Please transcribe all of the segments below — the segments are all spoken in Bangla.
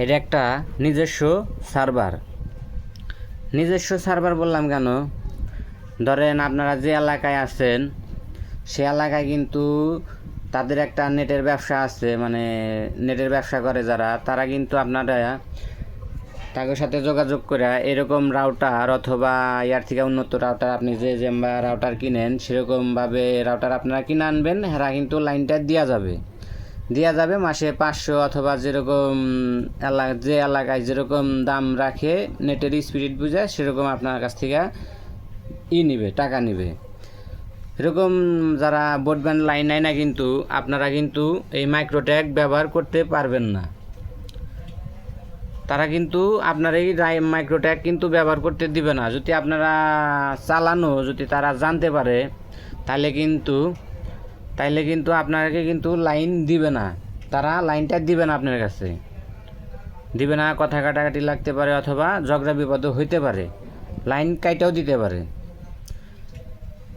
এটা একটা নিজস্ব সার্ভার। নিজস্ব সার্ভার বললাম কেন? ধরেন আপনারা যে এলাকায় আছেন, সে এলাকায় কিন্তু তাদের একটা নেটের ব্যবসা আছে মানে নেটের ব্যবসা করে যারা, তারা কিন্তু আপনারা তাদের সাথে যোগাযোগ করে এরকম রাউটার অথবা ইয়ার থেকে উন্নত রাউটার আপনি যে যে রাউটার কিনেন, সেরকমভাবে রাউটার আপনারা কিনে আনবেন, এরা কিন্তু লাইনটা দেওয়া যাবে। দেওয়া যাবে মাসে পাঁচশো অথবা যেরকম এলাকা যে এলাকায় যেরকম দাম রাখে, নেটের স্পিড বুঝে সেরকম আপনার কাছ থেকে ই নিবে, টাকা নিবে। এরকম যারা ব্রডব্যান্ড লাইন নেয় না কিন্তু, আপনারা কিন্তু এই মাইক্রোট্যাগ ব্যবহার করতে পারবেন না। তারা কিন্তু আপনার এই মাইক্রোট্যাগ কিন্তু ব্যবহার করতে দিবে না। যদি আপনারা চালানো, যদি তারা জানতে পারে, তাহলে কিন্তু তাইলে কিন্তু আপনাকে কিন্তু লাইন দিবে না। তারা লাইনটা দিবে না আপনার কাছে। দিবে না, কথা কাটাকাটি লাগতে পারে অথবা ঝগড়া বিপদ হইতে পারে। লাইন কাইটাও দিতে পারে।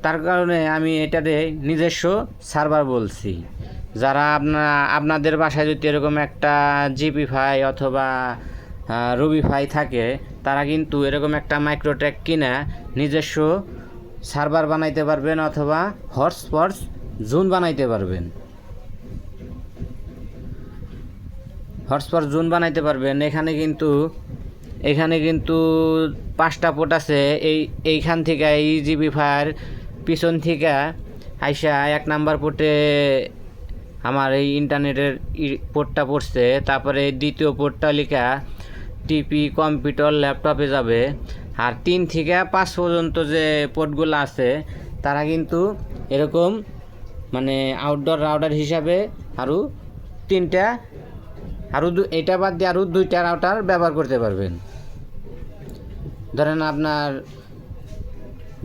তার কারণে আমি এটাতে নিজস্ব সার্ভার বলছি। যারা আপনার আপনাদের বাসায় যদি এরকম একটা জিপি ফাই অথবা রবি ফাই থাকে, তারা কিন্তু এরকম একটা মাইক্রোট্যাক কিনা নিজস্ব সার্ভার বানাইতে পারবেন অথবা হটস্পটস জোন বানাইতে পারবেন। হটস্পট জোন বানাইতে পারবেন। এখানে কিন্তু এখানে কিন্তু পাঁচটা পোট আছে। এই, এইখান থেকে এই জিবি ফায়ার পিছন থেকে আইসা এক নাম্বার পোর্টে আমার এই ইন্টারনেটের পোর্টটা পড়ছে। তারপরে দ্বিতীয় পোর্টটা লেখা টিপি কম্পিউটার ল্যাপটপে যাবে। আর তিন থেকে পাঁচ পর্যন্ত যে পোর্টগুলো আছে, তারা কিন্তু এরকম মানে আউটডোর রাউটার হিসাবে আরও তিনটা আরও এটা বাদ দিয়ে আরও দুইটা রাউটার ব্যবহার করতে পারবেন। ধরেন আপনার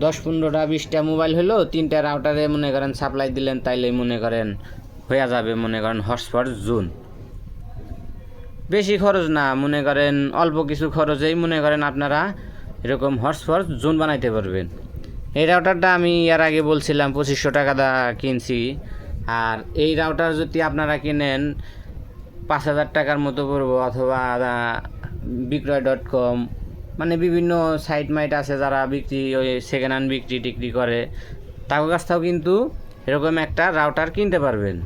দশ পনেরোটা, বিশটা মোবাইল হলো, তিনটা রাউটারে মনে করেন সাপ্লাই দিলেন, তাইলে মনে করেন হয়ে যাবে, মনে করেন হটস্পট জোন বেশি খরচ না, মনে করেন অল্প কিছু খরচেই মনে করেন আপনারা এরকম হটস্পট জোন বানাইতে পারবেন। এই রাউটারটা আমি এর আগে বলছিলাম পঁচিশশো টাকা দা কিনছি। আর এই রাউটার যদি আপনারা কিনেন, পাঁচ হাজার টাকার মতো পড়ব অথবা বিক্রয় ডট কম মানে বিভিন্ন সাইট মাইট আছে যারা বিক্রি ওই সেকেন্ড হ্যান্ড বিক্রি টিক্রি করে। তাদের কাছ থেকেও কিন্তু এরকম একটা রাউটার কিনতে পারবেন।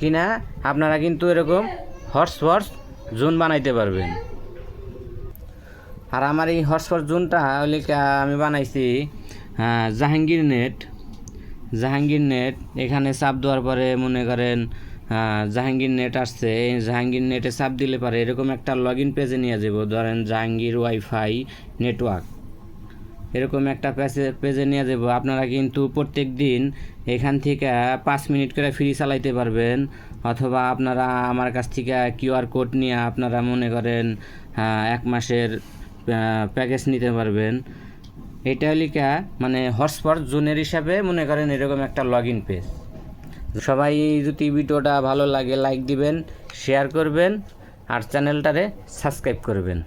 কিনা আপনারা কিন্তু এরকম হর্স ফর্স জোন বানাইতে পারবেন। আর আমার এই হটস্পট জোনটা হলে আমি বানাইছি জাহাঙ্গীর নেট। জাহাঙ্গীর নেট এখানে চাপ দেওয়ার পরে মনে করেন আহ, জাহাঙ্গীর নেট আসছে। এই জাহাঙ্গীর নেটে চাপ দিলে পারে এরকম একটা লগ ইন পেজে নিয়ে যাব ধরেন জাহাঙ্গীর ওয়াইফাই নেটওয়ার্ক এরকম একটা পেজে পেজে নিয়ে যাব। আপনারা কিন্তু প্রত্যেক দিন এখান থেকে পাঁচ মিনিট করে ফ্রি চালাইতে পারবেন অথবা আপনারা আমার কাছ থেকে কিউআর কোড নিয়ে আপনারা মনে করেন আহ, এক মাসের প্যাকেজ নিতে পারবেন। এটা লিখা মানে হটস্পট জোনের হিসাবে মনে করেন এরকম একটা লগ ইন পেজ সবাই যদি ভিডিওটা ভালো লাগে লাইক দিবেন শেয়ার করবেন, আর চ্যানেলটারে সাবস্ক্রাইব করবেন।